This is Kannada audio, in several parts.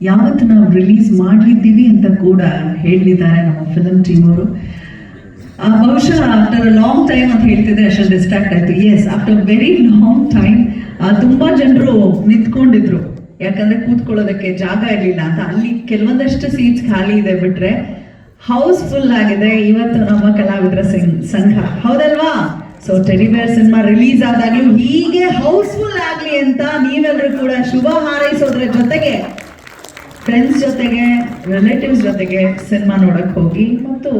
ಯಾವತ್ತು ನಾವು ರಿಲೀಸ್ ಮಾಡಿದ್ದೀವಿ ಅಂತ ಕೂಡ ಹೇಳಿದ್ದಾರೆ ನಮ್ಮ ಫಿಲಮ್ ಟೀಮ್ ಅವರು. ಬಹುಶಃ ಆಫ್ಟರ್ ಲಾಂಗ್ ಟೈಮ್ ಅಂತ ಹೇಳ್ತಿದ್ರೆ ಅಷ್ಟೊಂದು ಡಿಸ್ಟ್ರಾಕ್ಟ್ ಆಯ್ತು. Yes after very long time ತುಂಬಾ ಜನರು ನಿಂತ್ಕೊಂಡಿದ್ರು. ಯಾಕಂದ್ರೆ ಕೂತ್ಕೊಳ್ಳೋದಕ್ಕೆ ಜಾಗ ಇರಲಿಲ್ಲ ಅಂತ. ಅಲ್ಲಿ ಕೆಲವೊಂದಷ್ಟು ಸೀಟ್ಸ್ ಖಾಲಿ ಇದೆ ಬಿಟ್ರೆ ಹೌಸ್ ಫುಲ್ ಆಗಿದೆ. ಇವತ್ತು ನಮ್ಮ ಕಲಾವಿದರ ಸಂಘ ಹೌದಲ್ವಾ? ಸೊ ಟೆಲಿವೇರ್ ಸಿನಿಮಾ ರಿಲೀಸ್ ಆದಾಗ್ಲೂ ಹೀಗೆ ಹೌಸ್ಫುಲ್ ಆಗ್ಲಿ ಅಂತ ನೀವೆಲ್ಲರೂ ಕೂಡ ಶುಭ ಹಾರೈಸೋದ್ರ ಜೊತೆಗೆ ಫ್ರೆಂಡ್ಸ್ ಜೊತೆಗೆ ರಿಲೇಟಿವ್ಸ್ ಜೊತೆಗೆ ಸಿನಿಮಾ ನೋಡಕ್ ಹೋಗಿ, ಮತ್ತು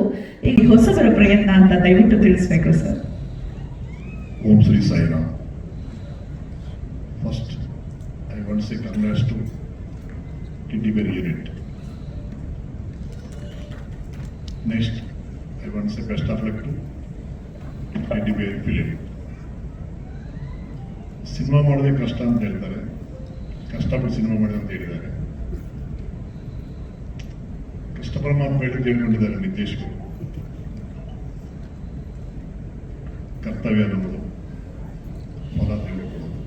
ಈಗ ಹೊಸಬರ ಪ್ರಯತ್ನ ಅಂತ ದಯವಿಟ್ಟು ತಿಳಿಸ್ಬೇಕು sir Om Shri Sairam. First I want say congrats to kiddy berry unit next I want say best of luck to kiddy berry cinema ಮಾಡೋದೇ ಕಷ್ಟ ಅಂತ ಹೇಳ್ತಾರೆ. ಕಷ್ಟಪಟ್ಟು ಸಿನಿಮಾ ಮಾಡಿದೆ ಅಂತ ಹೇಳಿದ್ದಾರೆ. ಕಷ್ಟ ಪೇಟೆ ಹೇಳ್ಕೊಂಡಿದ್ದಾರೆ ನಿರ್ದೇಶಕರು? ಕರ್ತವ್ಯ ಅನ್ನೋದು. ಫಲ ತಿಳಿದುಕೊಳ್ಳೋದು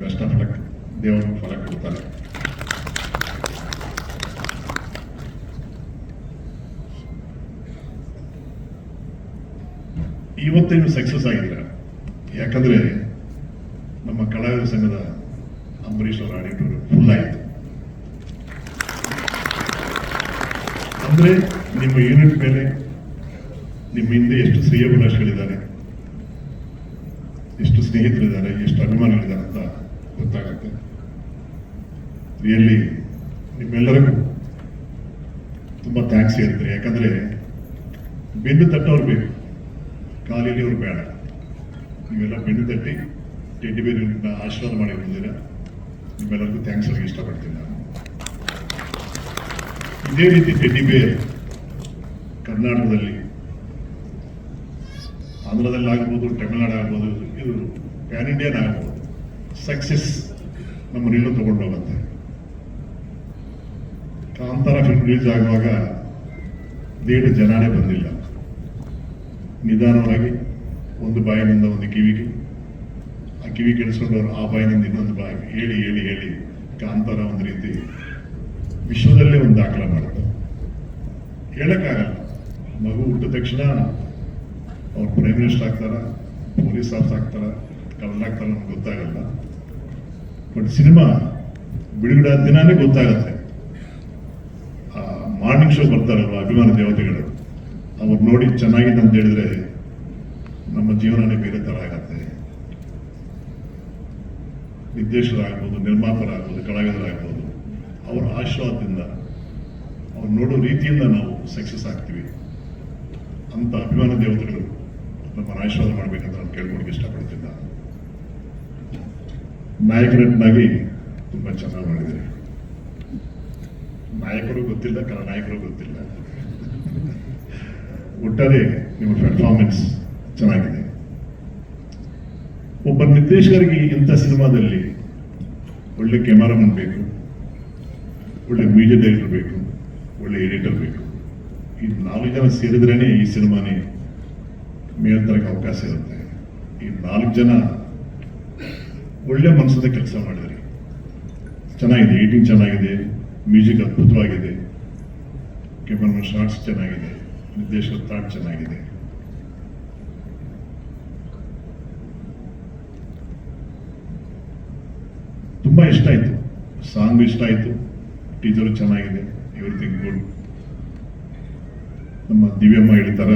ಬೆಸ್ಟ್ ಆಫ್ ಲಕ್ ದೇವರು ಫಲ ಕೊಡ್ತಾರೆ ಇವತ್ತೇನು ಸಕ್ಸಸ್ ಆಗಿಲ್ಲ. ಯಾಕಂದ್ರೆ ನಮ್ಮ ಕಲಾವಿದ ಸಂಘದ ಅಂಬರೀಶ್ ಅವರ ಆಡಿಟೋರಿಯಂ ಫುಲ್ ಆಯಿತು ಅಂದ್ರೆ ನಿಮ್ಮ ಯೂನಿಟ್ ಮೇಲೆ ನಿಮ್ಮ ಹಿಂದೆ ಎಷ್ಟು ಶ್ರೇಯಭಿಲಾಷಿಗಳಿದ್ದಾರೆ ಎಷ್ಟು ಸ್ನೇಹಿತರಿದ್ದಾರೆ, ಎಷ್ಟು ಅಭಿಮಾನಿಗಳಿದ್ದಾರೆ ಅಂತ ಗೊತ್ತಾಗುತ್ತೆ. ರಿಯಲಿ ನಿಮ್ಮೆಲ್ಲರಿಗೂ ತುಂಬ ಥ್ಯಾಂಕ್ಸ್ ಹೇಳ್ತೀನಿ ಯಾಕಂದ್ರೆ ಬೆನ್ನು ತಟ್ಟವ್ರು ಬೇಕು ಕಾಲಿಲಿ ಅವ್ರು ಬೇಡ. ನೀವೆಲ್ಲ ಬೆನ್ನು ತಟ್ಟಿ ಟೆಡ್ಡಿ ಬೇರೆ ಆಶೀರ್ವಾದ ಮಾಡಿ ಬಂದಿದ್ದೀರಾ ನಿಮ್ಮೆಲ್ಲರಿಗೂ ಥ್ಯಾಂಕ್ಸ್ ಹೇಳಕ್ಕೆ ಇಷ್ಟಪಡ್ತೀನಿ ನಾನು. ಇದೇ ರೀತಿ ಟೆಡ್ಡಿ ಬೇರ್ ಕರ್ನಾಟಕದಲ್ಲಿ ಆಂಧ್ರದಲ್ಲಿ ಆಗ್ಬೋದು, ತಮಿಳ್ನಾಡು ಆಗ್ಬೋದು, ಇದು ಪ್ಯಾನ್ ಇಂಡಿಯನ್ ಆಗ್ಬೋದು. ಸಕ್ಸಸ್ ನಮ್ಮನ್ನೆಲ್ಲೂ ತಗೊಂಡು ಹೋಗುತ್ತೆ. ಕಾಂತಾರ ಫಿಲ್ಮ್ ರಿಲೀಸ್ ಆಗುವಾಗ ದೇಡು ಜನಾನೇ ಬಂದಿಲ್ಲ. ನಿಧಾನವಾಗಿ ಒಂದು ಬಾಯಿನಿಂದ ಒಂದು ಕಿವಿಗೆ, ಆ ಕಿವಿ ಕೆಡಿಸ್ಕೊಂಡವ್ರು ಆ ಬಾಯಿನಿಂದ ಇನ್ನೊಂದು ಬಾಯಿ ಹೇಳಿ ಹೇಳಿ ಹೇಳಿ ಕಾಂತಾರ ಒಂದು ರೀತಿ ವಿಶ್ವದಲ್ಲೇ ಒಂದು ದಾಖಲೆ ಮಾಡೋದು ಹೇಳಕ್ಕಾಗಲ್ಲ ಮಗು ಹುಟ್ಟಿದ ತಕ್ಷಣ ಅವ್ರು ಪ್ರೈಮ್ ಮಿನಿಸ್ಟರ್ ಆಗ್ತಾರ ಪೊಲೀಸ್ ಆಫೀಸ್ ಆಗ್ತಾರ ಕಲರ್ ಆಗ್ತಾರ ನಮ್ಗೆ ಗೊತ್ತಾಗಲ್ಲ. ಬಟ್ ಸಿನಿಮಾ ಬಿಡುಗಡೆ ದಿನಾನೇ ಗೊತ್ತಾಗತ್ತೆ. ಆ ಮಾರ್ನಿಂಗ್ ಶೋ ಬರ್ತಾರಲ್ವ ಅಭಿಮಾನ ದೇವತೆಗಳು. ಅವ್ರು ನೋಡಿ ಚೆನ್ನಾಗಿದೆ ಅಂತ ಹೇಳಿದ್ರೆ ನಮ್ಮ ಜೀವನನೇ ಬೇರೆ ತರ ಆಗತ್ತೆ. ನಿರ್ದೇಶಕರಾಗ್ಬೋದು ನಿರ್ಮಾಪಕರಾಗ್ಬೋದು ಕಲಾವಿದರಾಗ್ಬೋದು. ಅವರ ಆಶೀರ್ವಾದದಿಂದ ಅವ್ರು ನೋಡೋ ರೀತಿಯಿಂದ ನಾವು ಸಕ್ಸಸ್ ಆಗ್ತೀವಿ ಅಂತ ಅಭಿಮಾನ ದೇವತೆಗಳು ನಮ್ಮನ್ನು ಆಶೀರ್ವಾದ ಮಾಡಬೇಕಂತ ನಾನು ಕೇಳ್ಕೊಳಕ್ಕೆ ಇಷ್ಟಪಡ್ತೀನಿ. ನಾನು ನಾಯಕ ನಟನಾಗಿ ತುಂಬ ಚೆನ್ನಾಗಿ ಮಾಡಿದ್ದಾರೆ. ನಾಯಕರು ಗೊತ್ತಿಲ್ಲ ಕನ್ನಡ ನಾಯಕರು ಗೊತ್ತಿಲ್ಲ. ಒಟ್ಟಾರೆ ನಿಮ್ಮ ಪರ್ಫಾರ್ಮೆನ್ಸ್ ಚೆನ್ನಾಗಿದೆ. ಒಬ್ಬ ನಿರ್ದೇಶಕರಿಗೆ ಇಂಥ ಸಿನಿಮಾದಲ್ಲಿ ಒಳ್ಳೆ ಕ್ಯಾಮರಾಮನ್ ಬೇಕು ಒಳ್ಳೆ ಮ್ಯೂಸಿಕ್ ಡೈರೆಕ್ಟರ್ ಬೇಕು, ಒಳ್ಳೆ ಎಡಿಟರ್ ಬೇಕು. ಈ ನಾಲ್ಕು ಜನ ಸೇರಿದ್ರೇನೆ ಈ ಸಿನಿಮಾನೇ ಮೇಲ್ತರಕ್ಕೆ ಅವಕಾಶ ಇರುತ್ತೆ. ಈ ನಾಲ್ಕು ಜನ ಒಳ್ಳೆ ಮನಸ್ಸದ ಕೆಲಸ ಮಾಡಿದ್ರಿ. ಚೆನ್ನಾಗಿದೆ ಏಟಿಂಗ್ ಚೆನ್ನಾಗಿದೆ ಮ್ಯೂಸಿಕ್ ಅದ್ಭುತವಾಗಿದೆ ಕ್ಯಾಮರಾಮನ್ ಶಾರ್ಟ್ಸ್ ಚೆನ್ನಾಗಿದೆ ನಿರ್ದೇಶಕ ಥಾಟ್ ಚೆನ್ನಾಗಿದೆ. ತುಂಬಾ ಇಷ್ಟ ಆಯಿತು. ಸಾಂಗ್ ಇಷ್ಟ ಆಯ್ತು. ಟೀಚರ್ ಚೆನ್ನಾಗಿದೆ ಎವ್ರಿಥಿಂಗ್ ಗುಡ್ ನಮ್ಮ ದಿವ್ಯಮ್ಮ ಹೇಳ್ತಾರ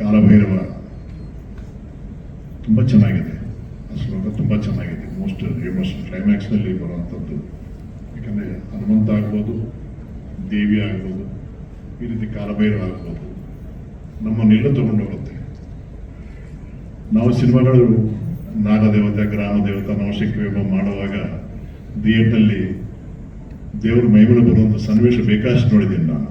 ಕಾಲಭೈರವ ತುಂಬ ಚೆನ್ನಾಗಿದೆ. ಆ ಶ್ಲೋಕ ತುಂಬ ಚೆನ್ನಾಗಿದೆ. ಮೋಸ್ಟ್ ಎಮೋಷನ್ ಕ್ಲೈಮ್ಯಾಕ್ಸ್ನಲ್ಲಿ ಬರುವಂಥದ್ದು. ಯಾಕಂದರೆ ಹನುಮಂತ ಆಗ್ಬೋದು, ದೇವಿ ಆಗ್ಬೋದು, ಈ ರೀತಿ ಕಾಲಭೈರವ ಆಗ್ಬೋದು. ನಮ್ಮನ್ನೆಲ್ಲ ತಗೊಂಡು ಹೋಗುತ್ತೆ. ನಾವು ಸಿನಿಮಾಗಳು ನಾಗದೇವತೆ ಗ್ರಾಮ ದೇವತೆ ನವಶಕ್ತಿ ಮಾಡುವಾಗ ಥಿಯೇಟ್ರಲ್ಲಿ ದೇವರ ಮೈಮೇಲೆ ಬರುವಂಥ ಸನ್ನಿವೇಶ ಬೇಕಾಷ್ಟು ನೋಡಿದ್ದೀನಿ ನಾನು.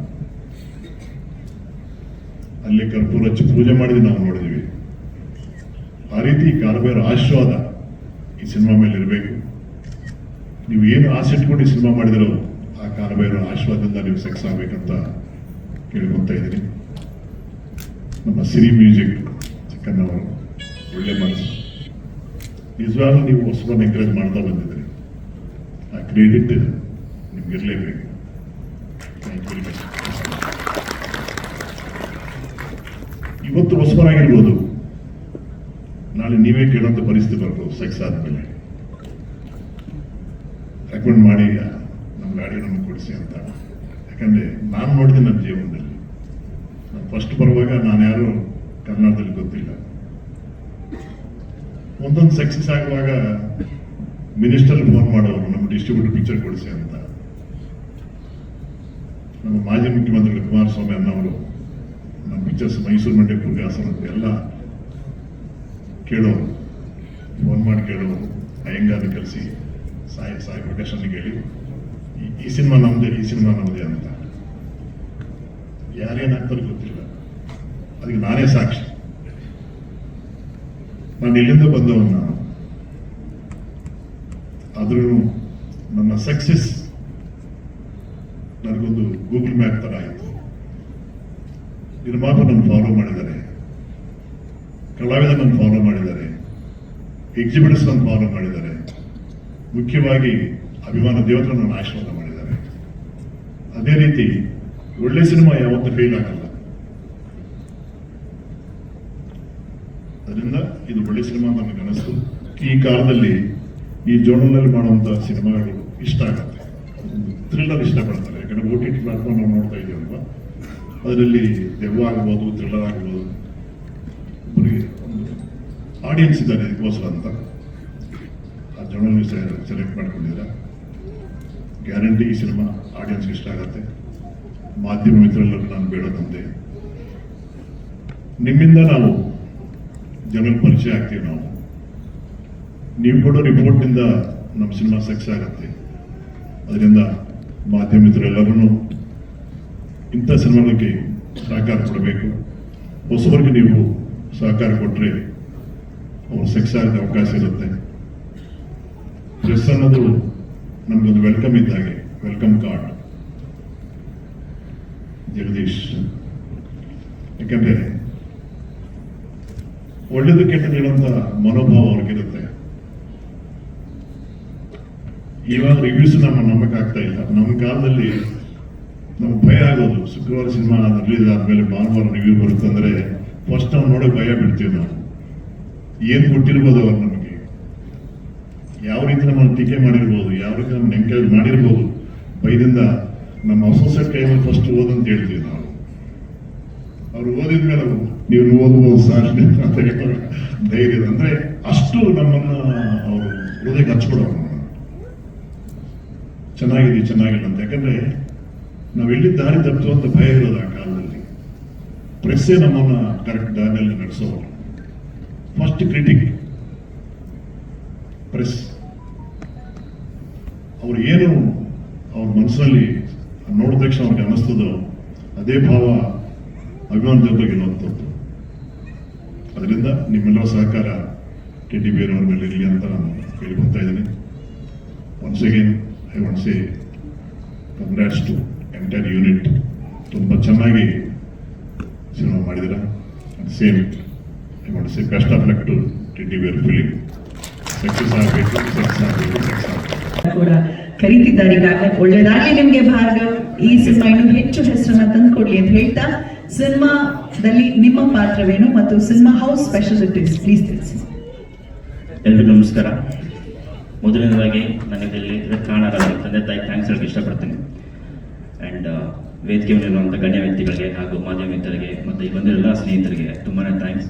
ಅಲ್ಲಿ ಕರ್ಪೂರ ಹಚ್ಚಿ ಪೂಜೆ ಮಾಡಿದ್ವಿ ನಾವು ನೋಡಿದ್ವಿ. ಆ ರೀತಿ ಕಾಲಬೇರ ಆಶೀರ್ವಾದ ಈ ಸಿನಿಮಾ ಮೇಲೆ ಇರಬೇಕು. ನೀವು ಏನು ಆಸೆ ಇಟ್ಕೊಂಡು ಈ ಸಿನಿಮಾ ಮಾಡಿದಿರೋ ಆ ಕಾಲಬೇರ ಆಶೀರ್ವಾದದಿಂದ ನೀವು ಸಕ್ಸಸ್ ಆಗ್ಬೇಕಂತ ಕೇಳ್ಕೊತಾ ಇದ್ದೀನಿ. ನಮ್ಮ ಸಿರಿ ಮ್ಯೂಸಿಕ್ ಚಿಕ್ಕನ್ನವರು ಒಳ್ಳೆ ಮನಸ್ಸು. ನಿಜವಾಗ್ಲೂ ನೀವು ಹೊಸಬನ್ನು ಎಂಕರೇಜ್ ಮಾಡ್ತಾ ಬಂದಿದ್ರಿ ಆ ಕ್ರೆಡಿಟ್ ಮಚ್ ಇವತ್ತು ಹೊಸಬರಾಗಿರ್ಬೋದು. ನಾಳೆ ನೀವೇ ಕೇಳೋಂಥ ಪರಿಸ್ಥಿತಿ ಬರ್ಬೋದು ಸೆಕ್ಸ್ ಆದಮೇಲೆ. ರೆಕಮೆಂಡ್ ಮಾಡಿ, ನಮ್ಮ ಗಾಡಿ ನಮಗೆ ಕೊಡಿಸಿ ಅಂತ. ಯಾಕಂದ್ರೆ ನಾನು ನೋಡಿದೆ ನನ್ನ ಜೀವನದಲ್ಲಿ. ನಾನು ಫಸ್ಟ್ ಬರುವಾಗ ನಾನು ಯಾರು ಕರ್ನಾಟಕದಲ್ಲಿ ಗೊತ್ತಿಲ್ಲ. ಒಂದೊಂದು ಸಕ್ಸಸ್ ಆಗುವಾಗ ಮಿನಿಸ್ಟರ್ ಫೋನ್ ಮಾಡೋರು, ನಮ್ಮ ಡಿಸ್ಟ್ರಿಬ್ಯೂಟರ್ ಪಿಕ್ಚರ್ ಕೊಡಿಸಿ ಅಂತ. ನಮ್ಮ ಮಾಜಿ ಮುಖ್ಯಮಂತ್ರಿಗಳು ಕುಮಾರಸ್ವಾಮಿ ಅನ್ನೋರು, ನಮ್ಮ ಪಿಕ್ಚರ್ಸ್ ಮೈಸೂರು ಮಂಡ್ಯ ಹಾಸನ ಎಲ್ಲ ಕೇಳೋರು. ಫೋನ್ ಮಾಡಿ ಕೇಳೋರು. ಅಯ್ಯಂಗಾರ ಕಲಿಸಿ ಸಾಯಿ ಸಾಯಿ ಪ್ರೊಟೆಕ್ಷನ್ ಕೇಳಿ ಈ- ಸಿನಿಮಾ ನಮ್ಮದೇ ಈ ಸಿನಿಮಾ ನಮ್ಮದೇ ಅಂತ. ಯಾರೇನಾಗ್ತಾರೆ ಗೊತ್ತಿಲ್ಲ. ಅದಕ್ಕೆ ನಾನೇ ಸಾಕ್ಷಿ. ನಾನು ಇಲ್ಲಿಂದ ಬಂದವನ್ನ ಆದ್ರೂ ನನ್ನ ಸಕ್ಸಸ್ ನನಗೊಂದು ಗೂಗಲ್ ಮ್ಯಾಪ್ ತರ ಆಯಿತು. ನಿರ್ಮಾಪ ನನ್ನ ಫಾಲೋ ಮಾಡಿದ್ದಾರೆ. ಕಲಾವಿದ ನನ್ನ ಫಾಲೋ ಮಾಡಿದ್ದಾರೆ. ಎಕ್ಸಿಬಿಟರ್ಸ್ ನನ್ನ ಫಾಲೋ ಮಾಡಿದ್ದಾರೆ. ಮುಖ್ಯವಾಗಿ ಅಭಿಮಾನ ದೇವತರ ನನ್ನ ಆಶೀರ್ವಾದ ಮಾಡಿದ್ದಾರೆ. ಅದೇ ರೀತಿ ಒಳ್ಳೆ ಸಿನಿಮಾ ಯಾವತ್ತೂ ಫೇಲ್ ಆಗಲ್ಲ. ಅದರಿಂದ ಇದು ಒಳ್ಳೆ ಸಿನಿಮಾ ನನ್ನ ಕನಸು ಈ ಕಾಲದಲ್ಲಿ ಈ ಜೋನಲ್ನಲ್ಲಿ ಮಾಡುವಂತಹ ಸಿನಿಮಾಗಳು ಇಷ್ಟ ಆಗುತ್ತೆ. ಥ್ರಿಲ್ಲರ್ ಇಷ್ಟಪಡ್ತಾರೆ. ಯಾಕಂದ್ರೆ ಓ ಟಿ ಟಿ ಪ್ಲಾಟ್ಫಾರ್ಮ್ ನಾವು ನೋಡ್ತಾ ಇದ್ದೀವಲ್ವಾ ಅದರಲ್ಲಿ ದೆವ್ವ ಆಗ್ಬೋದು ಥ್ರಿಲ್ಲರ್ ಆಗ್ಬೋದು. ಒಬ್ಬರಿಗೆ ಒಂದು ಆಡಿಯನ್ಸ್ ಇದ್ದಾರೆ ಇದಕ್ಕೋಸ್ಕರ ಅಂತ. ಆ ಜೋನಲ್ಲಿ ಸೆಲೆಕ್ಟ್ ಮಾಡ್ಕೊಂಡಿದ್ದಾರೆ. ಗ್ಯಾರಂಟಿ ಈ ಸಿನಿಮಾ ಆಡಿಯನ್ಸ್ಗೆ ಇಷ್ಟ ಆಗುತ್ತೆ. ಮಾಧ್ಯಮ ಮಿತ್ರರೆಲ್ಲರೂ ನಾನು ಬೇಡೋದಂತೆ ನಿಮ್ಮಿಂದ ನಾವು ಜನರ ಪರಿಚಯ ಆಗ್ತೀವಿ ನಾವು. ನೀವು ಕೊಡೋ ರಿಪೋರ್ಟ್ನಿಂದ ನಮ್ಮ ಸಿನಿಮಾ ಸಕ್ಸಸ್ ಆಗುತ್ತೆ. ಅದರಿಂದ ಮಾಧ್ಯಮ ಮಿತ್ರರೆಲ್ಲರೂ ಇಂಥ ಸಿನಿಮಾಗಳಿಗೆ ಸಹಕಾರ ಕೊಡಬೇಕು. ಹೊಸವರಿಗೆ ನೀವು ಸಹಕಾರ ಕೊಟ್ಟರೆ ಅವರು ಆಗಿದ್ದ ಅವಕಾಶ ಇರುತ್ತೆ. ಪ್ರೆಸ್ ಅನ್ನೋದು ನಮಗೊಂದು ವೆಲ್ಕಮ್ ಇದ್ದಾಗೆ ವೆಲ್ಕಮ್ ಕಾರ್ಡ್ ಜಗದೀಶ್. ಯಾಕೆಂದರೆ ಒಳ್ಳೇದು ಕೆಟ್ಟದ್ದು ಹೇಳುವಂತ ಮನೋಭಾವ ಅವ್ರಿಗಿರುತ್ತೆ. ಇವಾಗ ರಿವ್ಯೂಸ್ ನಮ್ಮ ನಂಬಕ್ಕಾಗ್ತಾ ಇಲ್ಲ. ನಮ್ಮ ಕಾಲದಲ್ಲಿ ನಮ್ಗೆ ಭಯ ಆಗೋದು. ಶುಕ್ರವಾರ ಸಿನಿಮಾ ರಿಲೀಸ್ ಆದ್ಮೇಲೆ ಭಾನುವಾರ ರಿವ್ಯೂ ಬರುತ್ತೆ ಅಂದ್ರೆ ಫಸ್ಟ್ ನಾವು ನೋಡೋಕೆ ಭಯ ಬಿಡ್ತೀವಿ ನಾವು. ಏನು ಕೊಟ್ಟಿರ್ಬೋದು ಅವ್ರು ನಮಗೆ? ಯಾವ ರೀತಿ ನಮ್ಮನ್ನು ಟೀಕೆ ಮಾಡಿರ್ಬೋದು? ಯಾವ ರೀತಿ ನಮ್ಮ ಎಂಕರೇಜ್ ಮಾಡಿರ್ಬೋದು? ಭಯದಿಂದ ನಮ್ಮ ಅಸೋಸಿಯೇಟ್ ಟೈಮಲ್ಲಿ ಫಸ್ಟ್ ಓದಂತ ಹೇಳ್ತೀವಿ ನಾವು. ಅವ್ರು ಓದಿದ್ಮೇಲೆ ನೀವು ಓದ್ಬೋದು ಸಾರ್ ಅಂತ ಧೈರ್ಯ. ಅಂದ್ರೆ ಅಷ್ಟು ನಮ್ಮನ್ನ ಅವರು ಹೃದಯಕ್ಕೆ ಹಚ್ಕೊಡೋರು. ಚೆನ್ನಾಗಿದೆ ಚೆನ್ನಾಗಿಲ್ಲ ಅಂತ. ಯಾಕಂದ್ರೆ ನಾವು ಎಲ್ಲಿ ದಾರಿ ತಪ್ಪುವಂತ ಭಯ ಇರೋದ ಆ ಕಾಲದಲ್ಲಿ. ಪ್ರೆಸ್ಸೇ ನಮ್ಮನ್ನ ಕರೆಕ್ಟ್ ದಾರಿಯಲ್ಲಿ ನಡೆಸೋರು. ಫಸ್ಟ್ ಕ್ರಿಟಿಕ್ ಪ್ರೆಸ್ ಅವ್ರು ಏನು ಅವ್ರ ಮನಸ್ಸಲ್ಲಿ ನೋಡಿದ ತಕ್ಷಣ ಅವ್ರಿಗೆ ಅನ್ನಿಸ್ತದೋ, ಅದೇ ಭಾವ ಅಭಿಮಾನದ ಜೊತೆಗೆ ಇರುವಂಥದ್ದು ಅದರಿಂದ ನಿಮ್ಮೆಲ್ಲರ ಸಹಕಾರ ಟಿ ಟಿ ಬೇರೆಯವ್ರ ಮೇಲೆ ಇರಲಿ ಅಂತ ನಾನು ಕೇಳ್ಕೊತಾ ಇದ್ದೀನಿ. Once again I want say congrats to entire unit ತುಂಬ ಚೆನ್ನಾಗಿ ಸಿನಿಮಾ ಮಾಡಿದ್ದೀರಾ. Same I want say best of luck to Teddy Bear film success ಆಗಬೇಕು ಸಕ್ಸಸ್ ಆಗಬೇಕು ಸಕ್ಸಸ್ ಆಗಬೇಕು. ಕೂಡ ಕರೀತಿದ್ದಾರೆ. ಈಗಾಗಲೇ ಒಳ್ಳೇದಾಗ್ಲಿ ನಿಮಗೆ ಭಾರ್ಗವ್. ಈ ಸಿನಿಮಾ ಇನ್ನೂ ಹೆಚ್ಚು ಹೆಸರನ್ನ ತಂದ್ಕೊಡ್ಲಿ ಅಂತ ಹೇಳ್ತಾ ಸಿನಿಮಾದಲ್ಲಿ ನಿಮ್ಮ ಪಾತ್ರವೇನು ಮತ್ತು ಸಿನಿಮಾ ಹೌಸ್ ಸ್ಪೆಷಲ್ ಪ್ಲೀಸ್ ತಿಳಿಸಿ. ಎಲ್ರಿಗೂ ನಮಸ್ಕಾರ. ಮೊದಲನೇದಾಗಿ ನನಗೆ ಇಲ್ಲಿ ಕಾರಣರಾದ ತಂದೆ ತಾಯಿ ಥ್ಯಾಂಕ್ಸ್ ಹೇಳಕ್ಕೆ ಇಷ್ಟಪಡ್ತೀನಿ. ಆ್ಯಂಡ್ ವೇದಿಕೆ ಮೇಲಿರುವಂಥ ಗಣ್ಯ ವ್ಯಕ್ತಿಗಳಿಗೆ ಹಾಗೂ ಮಾಧ್ಯಮ ಮಿತ್ರರಿಗೆ ಮತ್ತು ಈ ಬಂದಿರೋ ಸ್ನೇಹಿತರಿಗೆ ತುಂಬಾ ಥ್ಯಾಂಕ್ಸ್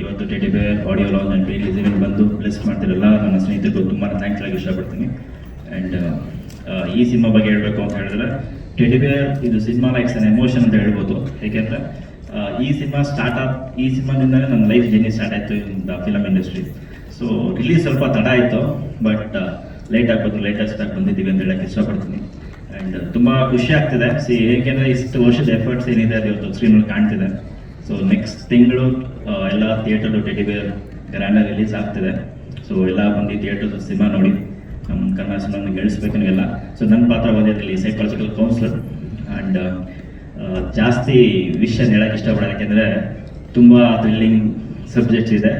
ಇವತ್ತು Teddy Bear audio launch and release event ಬಂದು ಬ್ಲೆಸ್ ಮಾಡ್ತಿರೋಲ್ಲ ನನ್ನ ಸ್ನೇಹಿತರಿಗೂ ತುಂಬಾ ಥ್ಯಾಂಕ್ಸ್ ಹೇಳಕ್ಕೆ ಇಷ್ಟಪಡ್ತೀನಿ. ಆ್ಯಂಡ್ ಈ ಸಿನಿಮಾ ಬಗ್ಗೆ ಹೇಳಬೇಕು ಅಂತ ಹೇಳಿದ್ರೆ ಟೆಡಿ ಬೇರ್ ಇದು ಸಿನಿಮಾ ಲೈಕ್ಸ್ ಅನ್ ಎಮೋಷನ್ ಅಂತ ಹೇಳ್ಬೋದು. ಏಕೆಂದರೆ ಈ ಸಿನಿಮಾ ಸ್ಟಾರ್ಟ್ ಆಪ್ ಈ ಸಿನಿಮಾದಿಂದಲೇ ನನ್ನ ಲೈಫ್ ಜರ್ನಿ ಸ್ಟಾರ್ಟ್ ಆಯಿತು in the film industry so release ಸ್ವಲ್ಪ ತಡ ಆಯಿತು ಬಟ್ ಲೇಟ್ ಆಗ್ಬೋದು ಲೇಟೆಸ್ಟ್ ಆಗಿ ಬಂದಿದ್ದೀವಿ ಅಂತ ಹೇಳಕ್ಕೆ ಇಷ್ಟಪಡ್ತೀನಿ. ಆ್ಯಂಡ್ ತುಂಬ ಖುಷಿ ಆಗ್ತಿದೆ. ಸಿ ಏಕೆಂದರೆ ಇಷ್ಟು ವರ್ಷದ ಎಫರ್ಟ್ಸ್ ಏನಿದೆ ಅದು ಇವತ್ತು ಸ್ಕ್ರೀನಲ್ಲಿ ಕಾಣ್ತಿದೆ. ಸೊ ನೆಕ್ಸ್ಟ್ ತಿಂಗಳು ಎಲ್ಲ theatre Teddy Bear grand release ಆಗ್ತಿದೆ. ಸೊ ಎಲ್ಲ ಬಂದು ಥಿಯೇಟರ್ ಸಿನಿಮಾ ನೋಡಿ. ನಮ್ಮ ಕನ್ನಡ ಸಿನಿಮಾನ ಗೆಲ್ಲಿಸ್ಬೇಕು ನೀವೆಲ್ಲ ಸೊ ನನ್ನ ಪಾತ್ರ ಬಂದಿದ್ದಲ್ಲಿ ಸೈಕಾಲಜಿಕಲ್ ಕೌನ್ಸಿಲರ್ ಆ್ಯಂಡ್ ಜಾಸ್ತಿ ವಿಷಯ ಹೇಳಕ್ಕೆ ಇಷ್ಟಪಡೋದು ಯಾಕೆಂದರೆ ತುಂಬ ಥ್ರಿಲ್ಲಿಂಗ್ ಸಬ್ಜೆಕ್ಟ್ಸ್ ಇದೆ.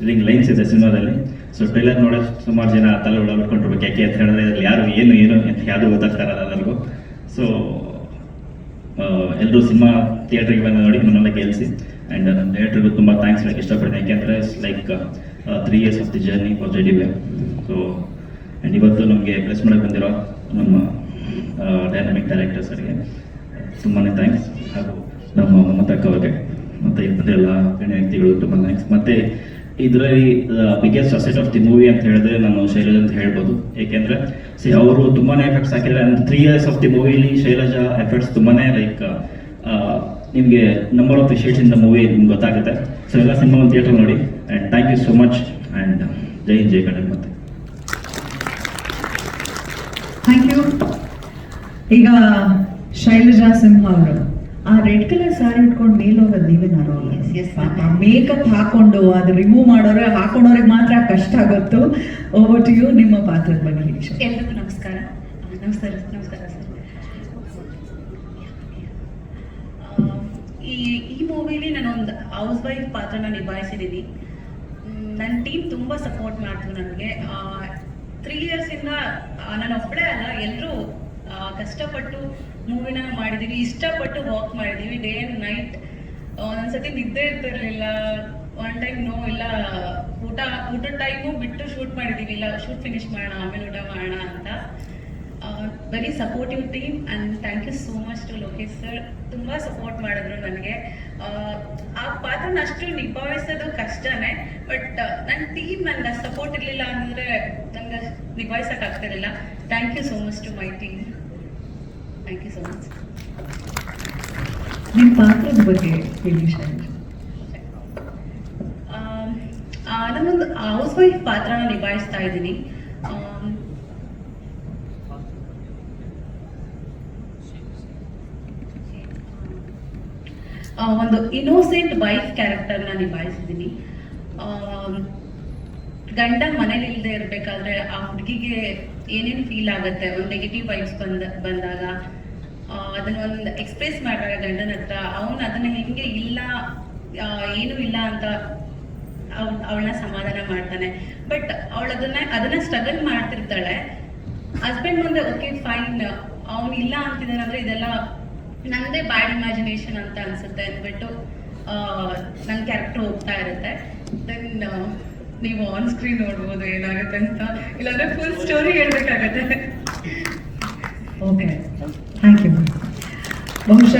ಥ್ರಿಲ್ಲಿಂಗ್ ಲೈನ್ಸ್ ಇದೆ ಸಿನಿಮಾದಲ್ಲಿ. ಸೊ ಟ್ರೈಲರ್ ನೋಡೋ ಸುಮಾರು ಜನ ತಲೆ ಉಳ್ಕೊಂಡಿರ್ಬೇಕು ಯಾಕೆ ಅಂತ ಹೇಳಿದ್ರೆ ಇದ್ರಲ್ಲಿ ಯಾರು ಏನು ಏನು ಅಂತ ಯಾವುದು ಗೊತ್ತಾಗ್ತಾರಲ್ಲ ಎಲ್ಲರಿಗೂ. ಸೊ ಎಲ್ಲರೂ ಸಿನಿಮಾ ಥಿಯೇಟ್ರಿಗೆ ಬಂದು ನೋಡಿ ನನ್ನೆಲ್ಲ ಕೇಳಿಸಿ. ಆ್ಯಂಡ್ ನನ್ನ ಥಿಯೇಟ್ರಿಗೂ ತುಂಬ ಥ್ಯಾಂಕ್ಸ್ ಹೇಳಕ್ಕೆ ಇಷ್ಟಪಡ್ತೀನಿ. ಯಾಕೆಂದರೆ like three years of the journey for JD way so and ಇವತ್ತು ನಮಗೆ ಪ್ರೆಸ್ ಮಾಡೋಕ್ಕೆ ಬಂದಿರೋ ನಮ್ಮ ಡೈನಾಮಿಕ್ ಡೈರೆಕ್ಟರ್ ಸರ್ಗೆ ತುಂಬಾ ಥ್ಯಾಂಕ್ಸ್ ಹಾಗೂ ನಮ್ಮ ಮಮತಾ ಅವ್ರಿಗೆ, ಮತ್ತು ಇಬ್ಬರೆಲ್ಲ ಗಣ್ಯ ವ್ಯಕ್ತಿಗಳು ತುಂಬ ಥ್ಯಾಂಕ್ಸ್ ಮತ್ತು ಇದರಲ್ಲಿ biggest asset of the movie ಅಂತ ಹೇಳಿದ್ರೆ ನಾನು ಶೈಲಜಾ ಅಂತ ಹೇಳ್ಬೋದು. ಏಕೆಂದರೆ, ಸಿ, ಅವರು ತುಂಬಾ ಎಫೆಕ್ಟ್ಸ್ ಹಾಕಿದ್ದಾರೆ. ಅಂದ್ರೆ ತ್ರೀ ಇಯರ್ಸ್ ಆಫ್ ದಿ ಮೂವಿಲಿ ಶೈಲಜಾ ಎಫೆಕ್ಟ್ಸ್ ತುಂಬಾ ಲೈಕ್ ನಿಮಗೆ ನಂಬರ್ ಆಫ್ ವಿಶೇಷ ಇನ್ ದ ಮೂವಿ ನಿಮ್ಗೆ ಗೊತ್ತಾಗುತ್ತೆ. ಸೊ ಎಲ್ಲ ಸಿನಿಮಾ ಥಿಯೇಟರ್ ನೋಡಿ. And thank you so much and Jai Hind, ಜೈ ಕಣ್ಣ ಮತ್ತೆ. ಥ್ಯಾಂಕ್ ಯು ಈಗ ಶೈಲಜಾ ಸಿಂಹ ಅವರು. ಆ ರೆಡ್ ಕಲರ್ ಸಾರಿ ಉಟ್ಕೊಂಡು ಮೇಲೆ ಹೋಗೋದು ನೀವೇನಾರು ಮೇಕಪ್ ಹಾಕೊಂಡು ಅದು ರಿಮೂವ್ ಮಾಡೋರೆ ಹಾಕೊಂಡವ್ರಿಗೆ ಮಾತ್ರ ಕಷ್ಟ ಆಗುತ್ತೆ. ಓವರ್ ಟು ಯು ನಿಮ್ಮ ಪಾತ್ರದ ಬಗ್ಗೆ ಹೇಳಿ ಎಲ್ರಿಗೂ ನಮಸ್ಕಾರ. ನಮಸ್ಕಾರ ನಮಸ್ಕಾರ ಸರ್. ಈ ಈ ನಾನು ಒಂದು ಹೌಸ್ ವೈಫ್ ಪಾತ್ರನ ನಿಭಾಯಿಸಿದ್ದೀನಿ ನನ್ನ ಟೀಮ್ ತುಂಬ ಸಪೋರ್ಟ್ ಮಾಡ್ತು ನನಗೆ. ತ್ರೀ ಇಯರ್ಸಿಂದ ನಾನು ಒಬ್ಬಳೇ ಅಲ್ಲ ಎಲ್ಲರೂ ಕಷ್ಟಪಟ್ಟು ಮೂವಿನ ಮಾಡಿದ್ದೀವಿ ಇಷ್ಟಪಟ್ಟು ವಾಕ್ ಮಾಡಿದ್ದೀವಿ ಡೇ ಆ್ಯಂಡ್ ನೈಟ್ ಒಂದೊಂದ್ಸತಿ ನಿದ್ದೆ ಇರ್ತಿರ್ಲಿಲ್ಲ. ಒನ್ ಟೈಮ್ ನೋ ಇಲ್ಲ. ಊಟ, ಊಟದ ಟೈಮು ಬಿಟ್ಟು ಶೂಟ್ ಮಾಡಿದ್ದೀವಿ ಇಲ್ಲ ಶೂಟ್ ಫಿನಿಶ್ ಮಾಡೋಣ, ಆಮೇಲೆ ಊಟ ಮಾಡೋಣ ಅಂತ. Very supportive team and thank you so much to Lokesh sir ತುಂಬ ಸಪೋರ್ಟ್ ಮಾಡಿದ್ರು ನನಗೆ. ಆ ಪಾತ್ರನ ಅಷ್ಟು ನಿಭಾಯಿಸೋದು ಕಷ್ಟನೇ ಬಟ್ ನನ್ನ ಟೀಮ್ ನನ್ನ ಸಪೋರ್ಟ್ ಇರಲಿಲ್ಲ ಅಂದರೆ ನನಗೆ ನಿಭಾಯಿಸೋಕ್ಕಾಗ್ತಿರಲಿಲ್ಲ thank you so much to my team thank you so much ನಿಮ್ಮ ಪಾತ್ರದ ಬಗ್ಗೆ ಹೇಳಿ ನಾನೊಂದು ಹೌಸ್ ವೈಫ್ ಪಾತ್ರನ ನಿಭಾಯಿಸ್ತಾ ಇದ್ದೀನಿ. ಒಂದು ಇನ್ನೋಸೆಂಟ್ ವೈಫ್ ಕ್ಯಾರೆಕ್ಟರ್ನ ನಿಭಾಯಿಸಿದ್ದೀನಿ. ಗಂಡ ಮನೇಲಿ ಇಲ್ಲದೆ ಇರಬೇಕಾದ್ರೆ ಆ ಹುಡುಗಿಗೆ ಏನೇನು ಫೀಲ್ ಆಗುತ್ತೆ? ಒಂದು ನೆಗೆಟಿವ್ ವೈಬ್ಸ್ ಬಂದ, ಬಂದಾಗ ಆ, ಅದನ್ನ ಒಂದು ಎಕ್ಸ್ಪ್ರೆಸ್ ಮಾಡಿದಾಗ ಗಂಡನ ಹತ್ರ. ಅವನು ಅದನ್ನ ಹೆಂಗೆ ಇಲ್ಲ ಏನು ಇಲ್ಲ ಅಂತ ಅವಳನ್ನ ಸಮಾಧಾನ ಮಾಡ್ತಾನೆ. ಬಟ್ ಅವಳು ಅದನ್ನ ಅದನ್ನ ಸ್ಟ್ರಗಲ್ ಮಾಡ್ತಿರ್ತಾಳೆ. ಹಸ್ಬೆಂಡ್ ಮುಂದೆ ಓಕೆ ಫೈನ್ ಅವನು ಇಲ್ಲ ಅಂತಿದ್ದಾನೆ ಅಂದ್ರೆ ಇದೆಲ್ಲ ನಂದೇ ಬ್ಯಾಡ್ ಇಮ್ಯಾಜಿನೇಷನ್ ಅಂತ ಅನ್ಸುತ್ತೆ. ಅಂದ್ಬಿಟ್ಟು ನನ್ನ ಕ್ಯಾರೆಕ್ಟರ್ ಹೋಗ್ತಾ ಇರುತ್ತೆ. ದೆನ್ ನೀವು ಆನ್ ಸ್ಕ್ರೀನ್ ನೋಡ್ಬೋದು ಏನಾಗುತ್ತೆ ಅಂತ. ಇಲ್ಲಾಂದ್ರೆ ಫುಲ್ ಸ್ಟೋರಿ ಹೇಳ್ಬೇಕಾಗತ್ತೆ. ಓಕೆ ಥ್ಯಾಂಕ್ ಯು ಬಹುಶಃ